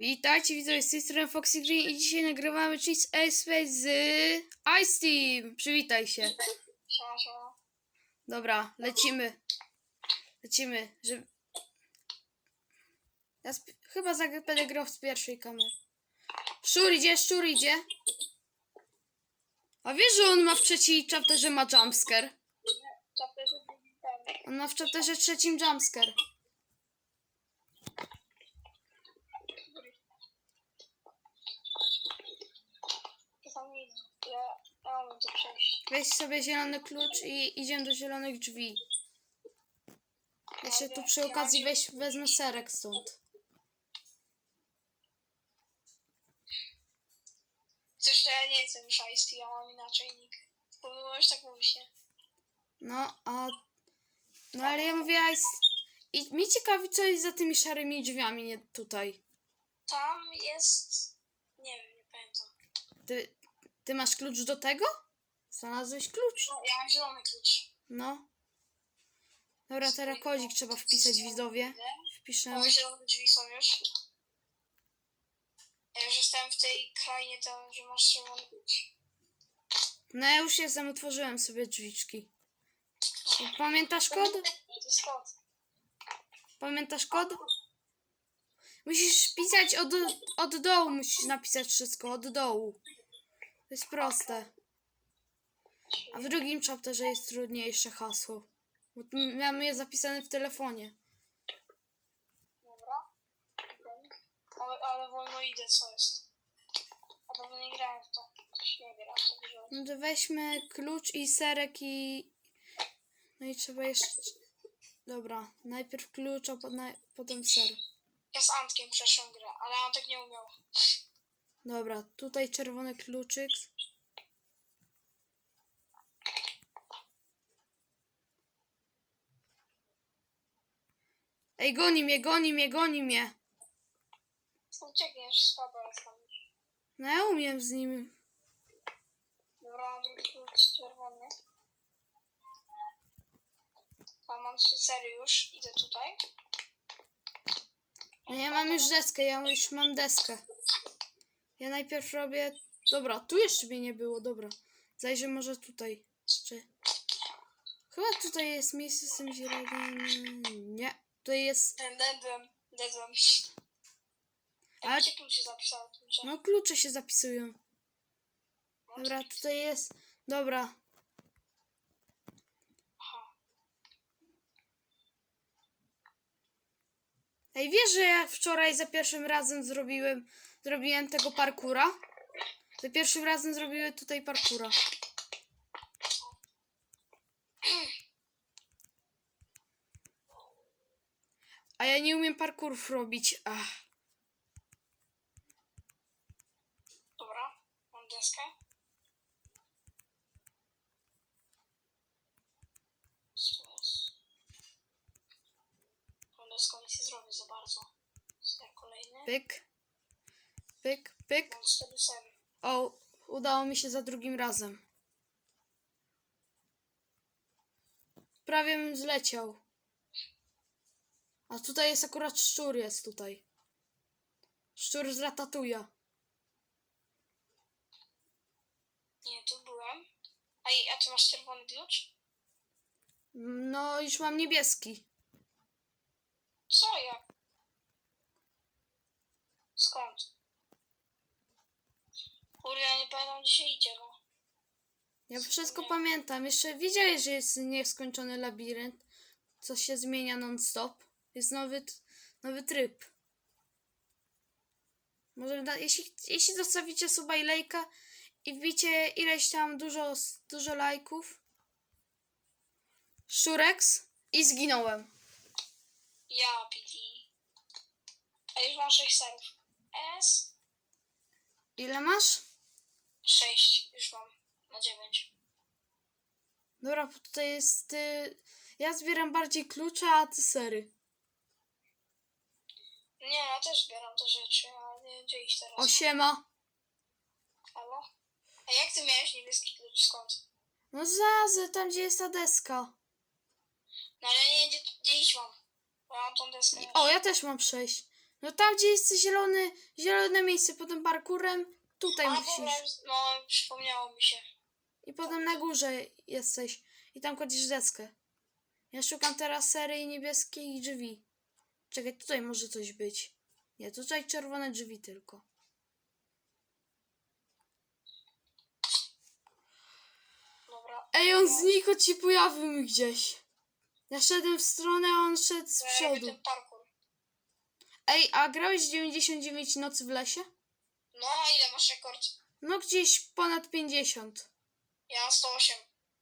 Witajcie widzowie, z tej strony Foxy Green i dzisiaj nagrywamy Cheese Airspace z Ice Team. Przywitaj się. Siema, siema. Dobra, lecimy. Lecimy, żeby... Ja chyba będę grał z pierwszej kamery. Szczur idzie, szczur idzie. A wiesz, że on ma w trzeciej chapterze ma jumpscare? On ma w chapterze trzecim jumpscare. Czasami ja, ja to przejść. Weź sobie zielony klucz i idziemy do zielonych drzwi. Jeszcze tu przy okazji weź, wezmę serek stąd. Coś, że ja nie jestem Ice ja mam inaczej nick. Bo możesz tak mówić, nie? No, a... No ale ja mówię, a jest... I mnie ciekawi, co jest za tymi szarymi drzwiami, nie tutaj. Tam jest... Nie wiem, nie pamiętam. Ty, ty masz klucz do tego? Znalazłeś klucz? No, ja mam zielony klucz. No. Dobra, teraz kodzik trzeba wpisać widzowie. Wpiszemy. Może zielone drzwi są już. Ja już jestem w tej krainie tam, gdzie masz zielony klucz. No ja już jestem, otworzyłem sobie drzwiczki. Pamiętasz kod? To jest kod. Pamiętasz kod? Musisz pisać od, od dołu, musisz napisać wszystko, od dołu. To jest proste. A w drugim chapterze jest trudniejsze hasło. Bo tu mamy je zapisane w telefonie. Dobra. Ale, ale wolno idę, co jest. A to nie grałem w to. Coś nie gra, to wziąłem. No to weźmy klucz i serek i... No i trzeba jeszcze... Dobra, najpierw klucz, a po, na... potem ser. Ja z Antkiem przeszłem grę, ale Antek nie umiał. Dobra, tutaj czerwony kluczyk. Ej, goni mnie, goni mnie, goni mnie. Uciekniesz, słabo jest tam. No ja umiem z nim. Dobra, mam drugi klucz czerwony. A mam trzy sery już, idę tutaj. No ja mam już deskę, ja już mam deskę. Ja najpierw robię... Dobra, tu jeszcze mnie nie było, dobra. Zajrzę może tutaj. Czy... Chyba tutaj jest miejsce z tym. Tutaj jest... Ten, dedłem. Ale- Ale gdzie klucze? No klucze się zapisują. Dobra, tutaj jest... Dobra, Aha. Ej, wiesz, że ja wczoraj za pierwszym razem zrobiłem, zrobiłem tego parkura? Za pierwszym razem zrobiłem tutaj parkura. A ja nie umiem parkurów robić. Ach. Dobra, mam deskę. Tą deską nic nie zrobię za bardzo. Ser kolejny. Pyk. Pyk, pyk. Mam. O, udało mi się za drugim razem. Prawie bym zleciał. A tutaj jest akurat szczur jest tutaj. Szczur z ratatuja. Nie, tu byłem. A, i- a ty masz czerwony klucz? No, już mam niebieski. Co jak? Skąd? Kurde, ja nie pamiętam gdzie się idzie, no. Ja wszystko pamiętam. Jeszcze wiedziałeś, że jest nieskończony labirynt, co się zmienia non-stop. Jest nowy, nowy tryb. Może da, jeśli, jeśli zostawicie suba i lajka i wbicie ileś tam dużo, dużo lajków. Szurex i zginąłem. Ja, PT. A już mam 6 serów. S? Ile masz? 6 już mam. Na 9. Dobra, bo tutaj jest. Y, ja zbieram bardziej klucze, a ty sery. Nie, ja też zbieram te rzeczy, ale nie gdzie iść teraz. Osiema. Halo? A jak ty miałeś niebieski klucz? Skąd? No zazy, tam gdzie jest ta deska. No ale nie gdzie, gdzie iść mam. Ja mam tą deskę. O, ja też mam sześć. No tam, gdzie jest zielony, zielone miejsce, potem parkurem, tutaj A musisz. dobra, no przypomniało mi się. I potem na górze jesteś. I tam kładziesz deskę. Ja szukam teraz serii niebieskich drzwi. Czekaj, tutaj może coś być. Nie, tutaj czerwone drzwi tylko. Dobra. Ej, on znikł, ci pojawił mi gdzieś. Ja szedłem w stronę, a on szedł z przodu. ten parkour. Ej, a grałeś 99 nocy w lesie? No, a ile masz rekord? No gdzieś ponad 50. Ja mam 108.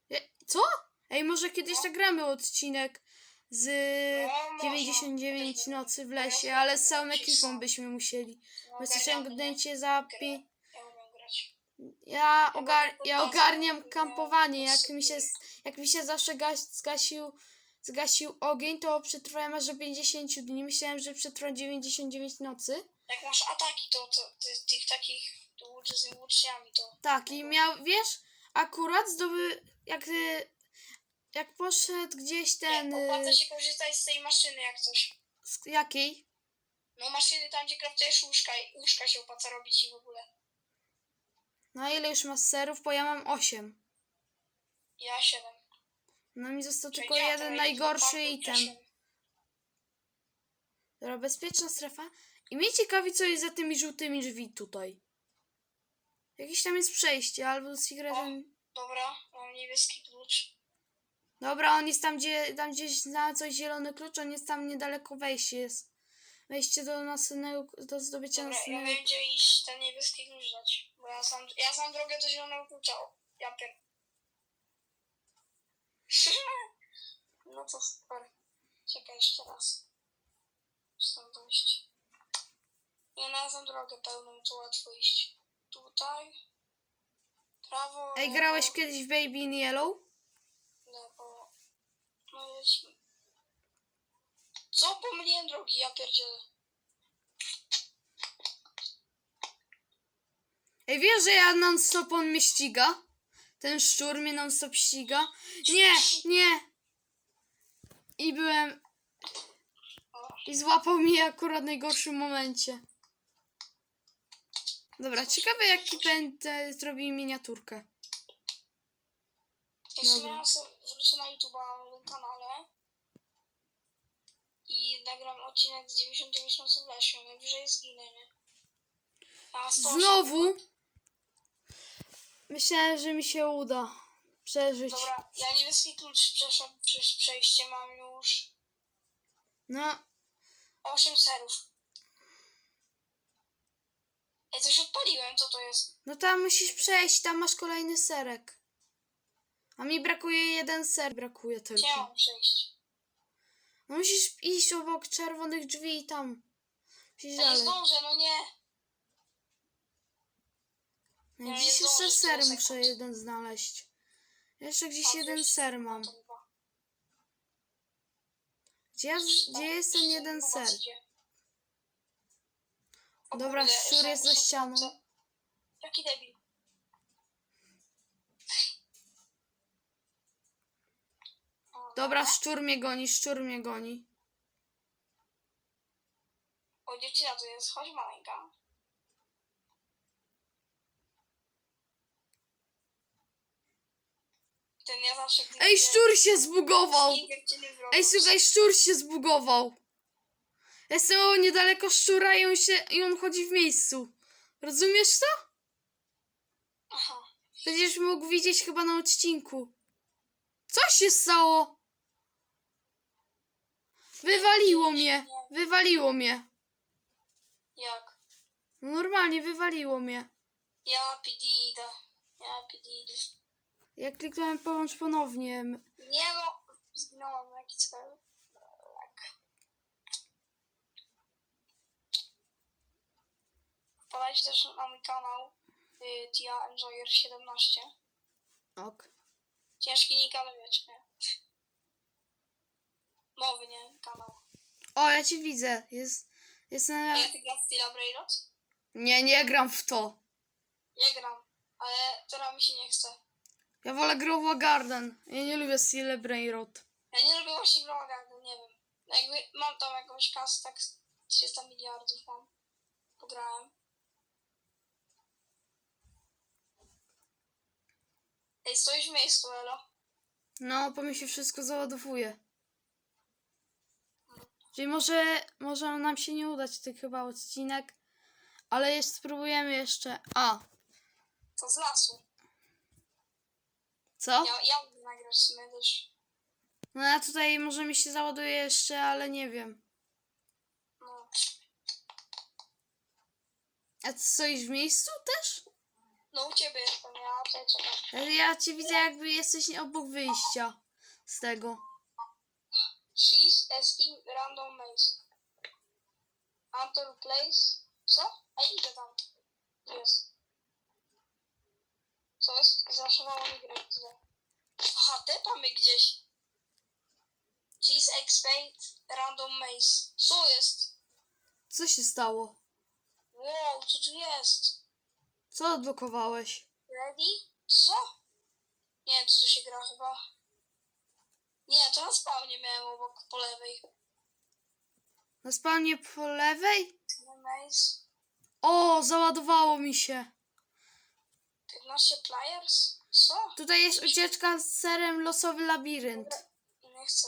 Je- Co? Ej, może kiedyś No. nagramy odcinek z No, można. 99 nocy w lesie, ale z całą ekipą byśmy musieli. No, ogarniamy, nie? godnięcie za pi... Ja ogar... ja ogarniam no, kampowanie. Jak pasy. mi się, jak mi się zawsze zgasił, zgasił ogień, to przetrwałem aż do 50 dni. Myślałem, że przetrwam 99 nocy. Jak masz ataki, to, to, to tych takich to z łuczniami, to Tak, i miał, wiesz, akurat zdoby... Jak, y, jak poszedł gdzieś ten... nie, y, opłaca się korzystać z tej maszyny jak coś. Z jakiej? No maszyny tam, gdzie kraftujesz łóżka i łóżka się opłaca robić i w ogóle. No ile już masz serów? Bo ja mam 8. Ja 7. No mi został Czyli tylko ja jeden najgorszy item. Dobra, bezpieczna strefa. I mnie ciekawi, co jest za tymi żółtymi drzwi tutaj. Jakieś tam jest przejście, albo z secretem. Dobra, mam niebieski klucz. Dobra, on jest tam, gdzie tam gdzieś zna coś zielony klucz, on jest tam niedaleko wejście jest. Wejście do następnego, do zdobycia Dobra, ja następnego. wiem gdzie iść ten niebieski klucz dać. Bo ja znam, ja znam drogę do zielonego klucza. O, ja pier... no to super. Czekaj jeszcze raz. Stąd no ja znam drogę pełną, to łatwo iść. Tutaj. Prawo. Ej, lewo, grałeś kiedyś w Baby in Yellow? Lecimy. Co? Pomyliłem drogi, ja pierdzielę. Ej, wiesz, że ja non-stop on mnie ściga? Ten szczur mnie non-stop ściga? Nie, nie! I byłem... I złapał mnie akurat w najgorszym momencie. Dobra, ciekawe jaki będę zrobił miniaturkę. Dobra. wrócę na YouTube na nowym kanale i nagram odcinek z 99 nocy w lesie. Najwyżej zginę, nie? A 108. Znowu! Myślałem, że mi się uda przeżyć. Dobra, ja niebieski klucz przeszedł przez przejście, mam już No, 8 serów. Ej, coś odpaliłem, co to jest? no tam musisz przejść, tam masz kolejny serek. A mi brakuje jeden ser, brakuje Gdzie ja tylko. mam przejść? No musisz iść obok czerwonych drzwi i tam. Musisz Ja nie dalej. zdążę, no nie. No, ja nie jeszcze ser muszę jeden znaleźć. Jeszcze gdzieś jeden ser mam. to chyba. Gdzie, ja, gdzie jest ten jeden ser? O Dobra, kurde, szczur są- jest za są ścianą. Jaki debil. Dobra, szczur mnie goni, szczur mnie goni. O, dziewczyna tu jest, chodź maleńka. Ten ja zawsze... Ej, szczur się zbugował! Ej, słuchaj, szczur się zbugował. Jestem o niedaleko szczura i on, się, i on chodzi w miejscu. Rozumiesz to? Aha. Będziesz mógł widzieć chyba na odcinku. Co się stało? Wywaliło mnie. Wywaliło mnie. Jak? No Normalnie wywaliło mnie. Ja pidida. Ja pidida. Ja kliknąłem połącz ponownie. Nie no, zginąłem na jakiś cel. Tak. Wpadajcie też na mój kanał y, Tia Enjoyer 17. Ok. Ciężki nick, ale wiecie, nie? Nowy, nie? Kanał. O, ja cię widzę. Jest, jest na... ja ty gram w Brainrot? Nie, nie gram w to. Nie gram, ale teraz mi się nie chce. Ja wolę Growa Garden. Ja nie lubię Steel Brain Rot. Ja nie lubię właśnie Growa Garden, nie wiem. Jakby mam tam jakąś kasę, tak 300 miliardów mam. Pograłem. Ej, stoisz w miejscu, Elo. No, bo mi się wszystko załadowuje. Czyli może, może nam się nie udać tych chyba odcinek, ale jest, spróbujemy jeszcze. A, To z lasu. co? Ja, ja mogę nagrać w sumie też. No ja tutaj może mi się załaduje jeszcze, ale nie wiem. No. A ty stoisz w miejscu też? No u ciebie jestem, ja tutaj czekam. Ja cię widzę jakby jesteś obok wyjścia z tego. She's asking random maze. Enter place. Co? Ej, idę tam. Jest? Co jest? Zaszowało mi grę. Aha, tepamy gdzieś. She's expect random maze. Co jest? Co się stało? Wow, co tu jest? Co odblokowałeś? Ready? Co? Nie wiem, co tu się gra chyba. Nie, to na spawnie miałem obok, po lewej. Na spawnie po lewej? Maze. O, załadowało mi się. 15 players? Co? Tutaj jest ucieczka z serem Losowy Labirynt. Nie chcę.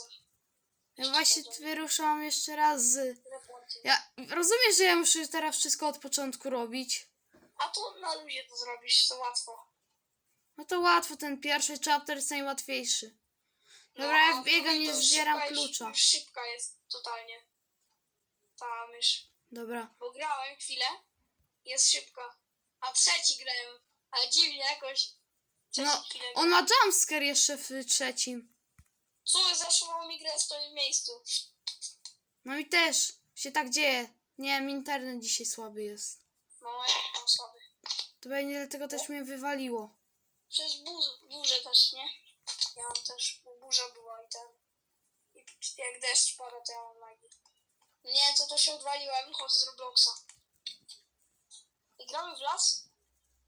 Ja właśnie wyruszałam jeszcze raz z... Ja rozumiem, że ja muszę teraz wszystko od początku robić. A to na luzie to zrobisz, to łatwo. No to łatwo, ten pierwszy chapter jest najłatwiejszy. Dobra, ja a wbiegam, nie to zbieram szybka jest- klucza. Szybka jest totalnie. Ta mysz. Dobra. Bo grałem chwilę, jest szybka. A trzeci grałem, ale dziwnie jakoś. Trzeci No, chwilę on ma jumpscare jeszcze w trzecim. Co, zaszowało mi grę, w miejscu. No i też się tak dzieje. Nie wiem, internet dzisiaj słaby jest. No, jak tam słaby. To pewnie dlatego też mnie wywaliło. Przez burz, burzę też, nie? Ja mam też, burza była i ten. I jak deszcz pada, to ja mam lagi. No nie, to to się odwaliło, ja wychodzę z Robloxa. I gramy w las?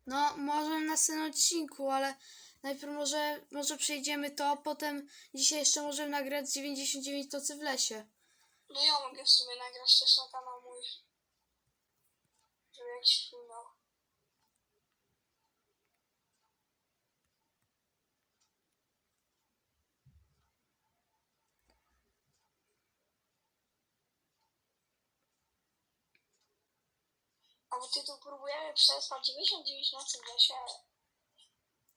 No, może na następnym odcinku, ale najpierw może, może przejdziemy to, potem dzisiaj jeszcze możemy nagrać 99 nocy w lesie. No ja mogę w sumie nagrać też na kanał mój. Żeby jakiś film bo tytuł próbujemy przesłać 99 nocy w lesie.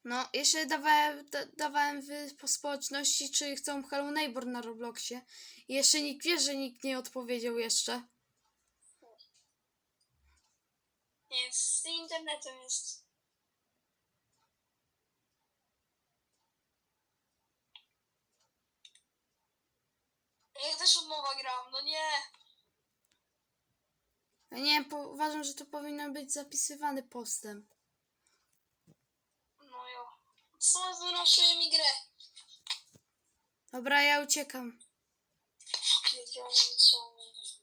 No, jeszcze dawałem, da, dawałem w, po społeczności, czy chcą Hello Neighbor na Robloxie. I jeszcze nikt wie, że nikt nie odpowiedział jeszcze. Nie, z tym internetem jest. Ja też od nowa gram, no nie. Nie po, uważam, że to powinno być zapisywane postem. No jo. Co zraszyły mi grę? Dobra, ja uciekam. Wiedziałem, mieć.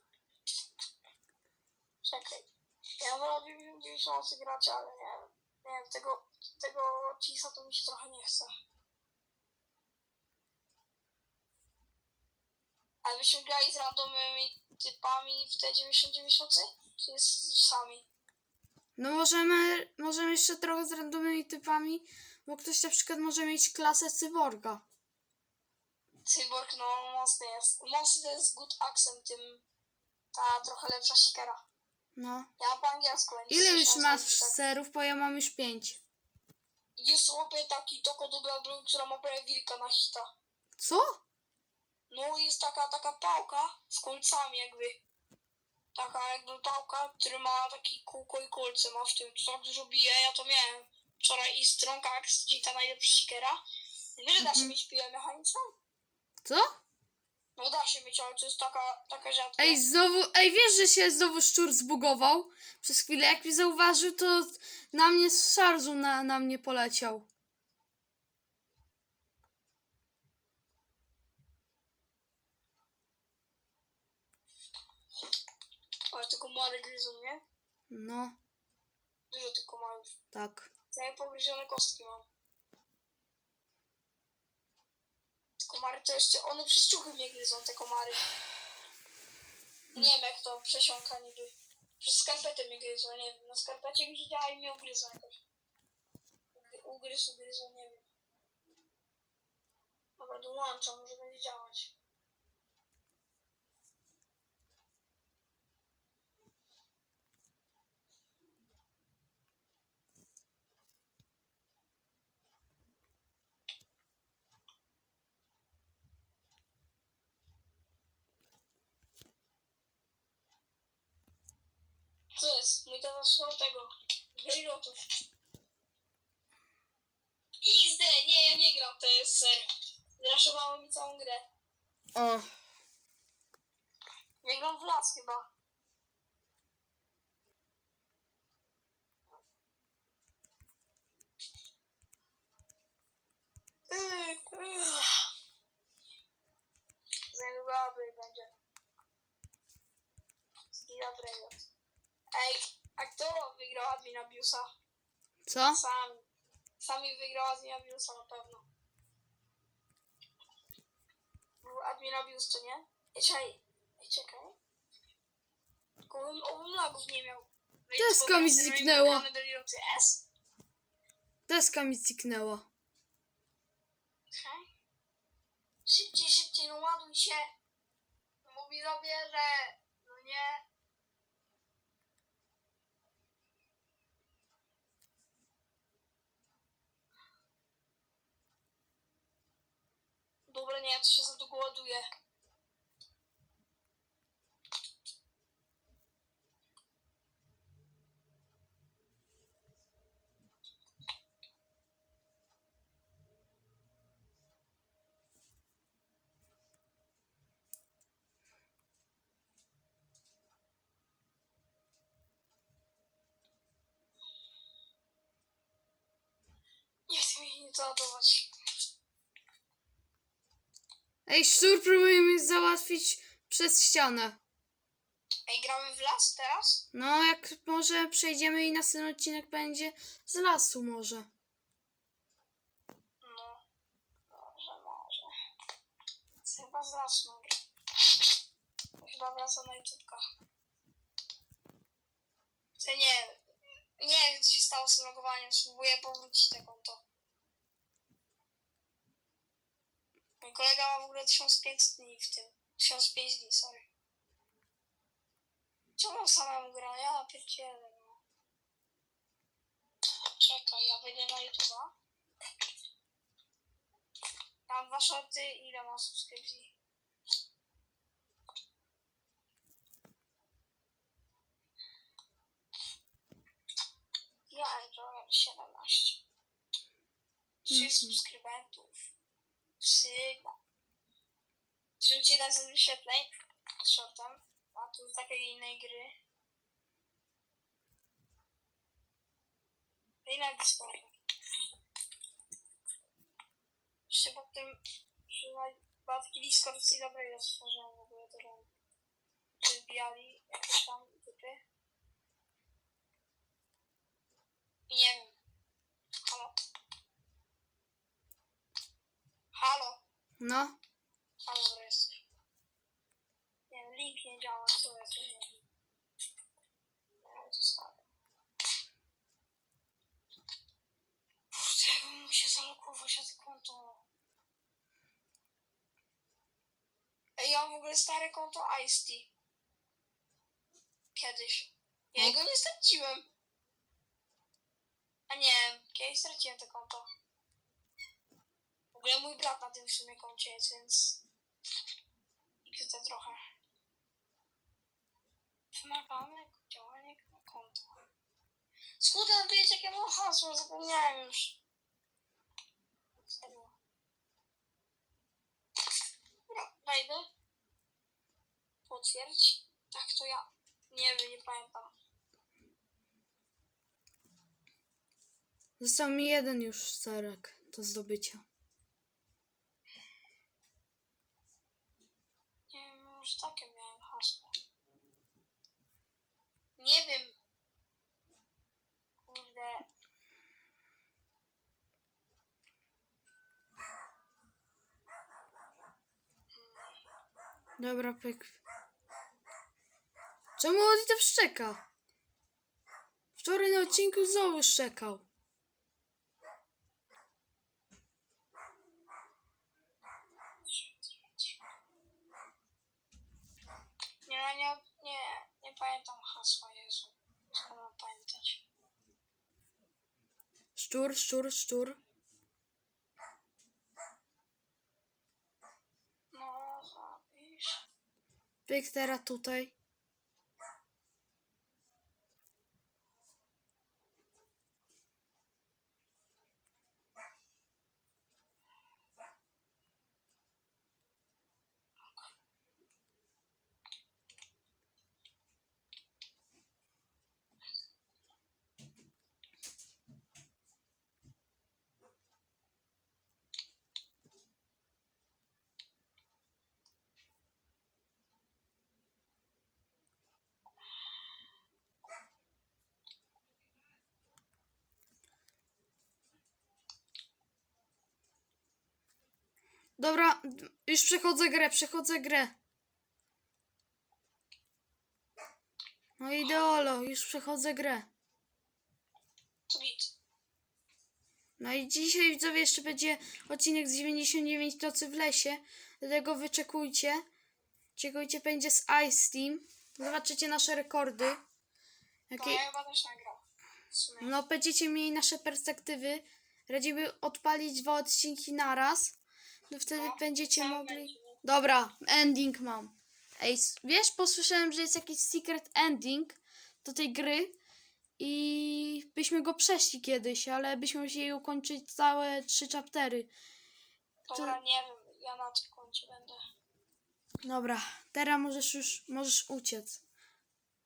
Czekaj. Ja wolę 99 nocy grać, ale nie wiem. Nie wiem, tego, tego Chisa to mi się trochę nie chce. A byśmy grali z randomowymi typami w te 99 nocy? Czy jest sami? No możemy, możemy jeszcze trochę z randomowymi typami, bo ktoś na przykład może mieć klasę cyborga. Cyborg, no mocny jest. Mocny jest good accent, tym ta trochę lepsza sikera. No. Ja po angielsku. Ile już masz tak. serów? Bo ja mam już pięć. Jest łapie taki toko dobra broń, która ma prawie wilka na hita. Co? No jest taka, taka pałka z kolcami jakby. Taka jakby pałka, która ma taki kółko i kolce ma w tym. To tak dużo bije, ja to miałem wczoraj i Strong Axe, czyli ta najlepsza sikera. Wiesz, że da się Mhm. mieć piłę mechaniczną? Co? No da się mieć, ale to jest taka, taka rzadka. Ej, znowu, ej, wiesz, że się znowu szczur zbugował? Przez chwilę, jak mi zauważył, to na mnie z szarżu na, na mnie poleciał. Ale te komary gryzą, nie? No, Dużo tych komarów. tak. Ja pogryzione kostki mam. Te komary to jeszcze, one przez ciuchy mnie gryzą, te komary. Nie wiem jak to przesiąka niby. Przez skarpetę mnie gryzła, nie wiem. Na skarpecie mi siedziała i mnie ugryzła jakoś. Ugry- ugryzła, nie wiem. Dobra, dołączam, może będzie działać. Co jest? Mój tata słuchał tego. Grilotów. XD! Nie, ja nie gram, to jest ser. Zraszowało mi całą grę. O, Nie gram w las chyba. Za niedługo upgrade będzie. I upgrade. Ej, a kto wygrał admin abusa? co? Sami. Sami wygrał admin abusa na pewno. Był admin abuse, czy nie? Ej, czekaj. Ej, czekaj. Tylko on, on lagów nie miał. No Deska mi zniknęła. Deska mi zniknęła. Czekaj. Szybciej, szybciej, no ładuj się. Mówi zabierze. No nie. Dobra, nie, to się za długo ładuje. Nie chcę mi nic ładować. Ej, szczur próbuje mnie załatwić przez ścianę. Ej, gramy w las teraz? No, jak może przejdziemy i następny odcinek będzie z lasu może. No. Może, może. Chyba zacznę. Chyba wraca na YouTubka. Czy nie, nie wiem co się stało z logowaniem. Spróbuję powrócić te konto. Mój kolega ma w ogóle 1500 dni w tym. 1005 dni, sorry. Czemu samemu gra? Ja pierdzielę, no. Czekaj, ja wejdę na YouTube'a. Tam dwa shorty, ile ma subskrypcji? Ja Android 17. Trzy Mhm. subskrybentów. Syga. 31 wyświetleń z shortem. A tu z takiej innej gry. I na Discordzie. Jeszcze po tym przypadki Discord i dobra ja stworzyłem w ogóle to rąk. Wybijali jakieś tam typy. I nie wiem. Halo? Halo? No, Halo, jesteś. Nie wiem, link nie działa, co jest, nie wiem. Ja zostawię. Kurde, ja bym musiał na to konto. Ej, ja mam w ogóle stare konto Ice-T. Kiedyś. Ja No. jego nie straciłem. A nie, kiedyś straciłem to konto. Ogóle mój brat na tym w sumie koncie jest, więc... To trochę. Wymagamy działanie na konto. Skąd mam wiedzieć jakie mam hasło? Zapomniałem już. Serio. Dobra, wejdę. Potwierdź. Tak, to ja. Nie wiem, nie pamiętam. został mi jeden już serek do zdobycia. Już takie miałem hasło. Nie wiem. Kurde. Dobra, pyk. Czemu Oli to szczeka? Wczoraj na odcinku znowu szczekał. Nie, no nie, nie, nie pamiętam hasła, Jezu. Skąd mam pamiętać? Szczur, szczur, szczur. No, zapisz. Pyk teraz tutaj. Dobra, już przechodzę grę, przechodzę grę. No ideolo, już przechodzę grę. No i dzisiaj widzowie jeszcze będzie odcinek z 99 nocy w lesie. Dlatego wyczekujcie. Czekujcie, będzie z Ice Team. Zobaczycie nasze rekordy. Jakie... No, będziecie mieli nasze perspektywy. Radzimy odpalić dwa odcinki naraz. No wtedy No, będziecie mogli. Dobra, ending mam. Ej, wiesz, posłyszałem, że jest jakiś secret ending do tej gry i byśmy go przeszli kiedyś, ale byśmy musieli ukończyć całe trzy chaptery. Dobra, nie wiem, ja na tym końcu będę. Dobra, teraz możesz już, możesz uciec.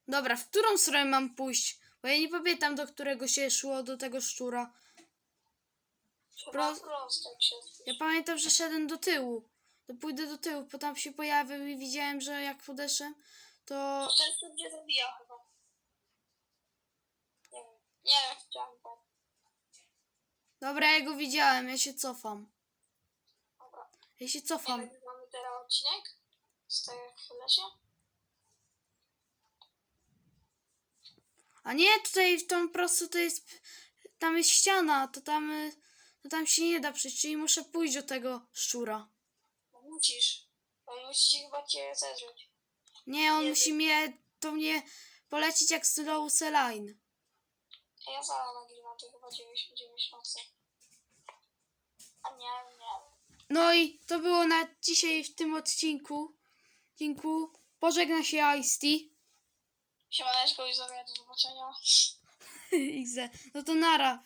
Dobra, w którą stronę mam pójść? Bo ja nie pamiętam, do którego się szło, do tego szczura. Chyba Pro- prosto jak się Ja pamiętam, że szedłem do tyłu. To pójdę do tyłu, bo tam się pojawił i widziałem, że jak podeszłem, to... No to jest gdzie zabija chyba. Nie wiem. Nie wiem, chciałem go. Dobra, ja go widziałem, ja się cofam. Dobra. Ja się Nie cofam. wiem, mamy teraz odcinek. Z tego jak w lesie. A nie, tutaj w tą prostu to jest... Tam jest ściana, to tam... y, To tam się nie da przejść, czyli muszę pójść do tego szczura. Musisz. On musi chyba cię zedrzeć. Nie, on Nie musi mnie... To mnie polecić jak slow saline. A ja zaraz nagrywam, to chyba 99 nocy. A nie, nie. No i to było na dzisiaj w tym odcinku. Dziękuję. Pożegna się Ice-T. Siemaneczko i do zobaczenia. XD. No to nara.